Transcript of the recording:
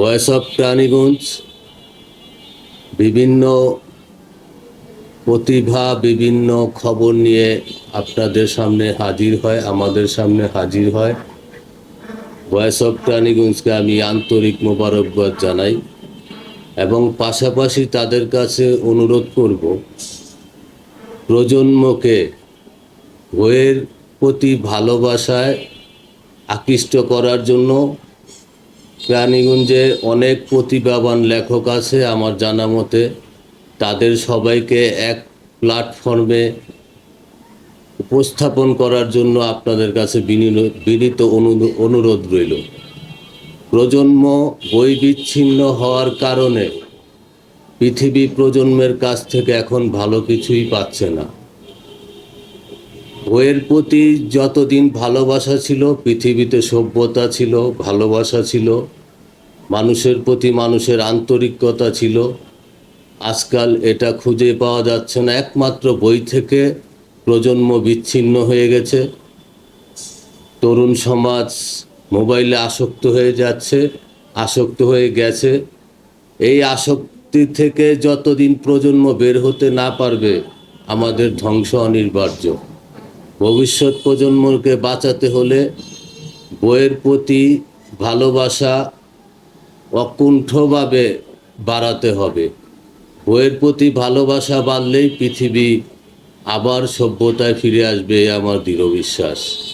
Voice of প্রাণীগঞ্জ, বিভিন্ন প্রতিভা, বিভিন্ন খবর নিয়ে আপনাদের সামনে হাজির হয়, আমাদের সামনে হাজির হয়। ভয়েস অফ প্রাণীগঞ্জকে আমি আন্তরিক মোবারকবাদ জানাই এবং পাশাপাশি তাদের কাছে অনুরোধ করব, প্রজন্মকে বইয়ের প্রতি ভালোবাসায় আকৃষ্ট করার জন্য প্রাণীগঞ্জে অনেক প্রতিভাবান লেখক আছে আমার জানা মতে। তাদের সবাইকে এক প্ল্যাটফর্মে উপস্থাপন করার জন্য আপনাদের কাছে বিনীত- বিনীত অনুরো- অনুরোধ রইল। প্রজন্ম বই বিচ্ছিন্ন হওয়ার কারণে পৃথিবী প্রজন্মের কাছ থেকে এখন ভালো কিছুই পাচ্ছে না। বইয়ের প্রতি যতদিন ভালোবাসা ছিল, পৃথিবীতে সভ্যতা ছিল, ভালোবাসা ছিল মানুষের প্রতি মানুষের আন্তরিকতা ছিল। আজকাল এটা খুঁজে পাওয়া যাচ্ছে না। একমাত্র বই থেকে প্রজন্ম বিচ্ছিন্ন হয়ে গেছে। তরুণ সমাজ মোবাইলে আসক্ত হয়ে যাচ্ছে, আসক্ত হয়ে গেছে। এই আসক্তি থেকে যতদিন প্রজন্ম বের হতে না পারবে, আমাদের ধ্বংস অনিবার্য। ভবিষ্যৎ প্রজন্মকে বাঁচাতে হলে বইয়ের প্রতি ভালোবাসা অকুণ্ঠভাবে বাড়াতে হবে। বইয়ের প্রতি ভালোবাসা বাড়লেই পৃথিবী আবার সভ্যতায় ফিরে আসবে আমার দৃঢ় বিশ্বাস।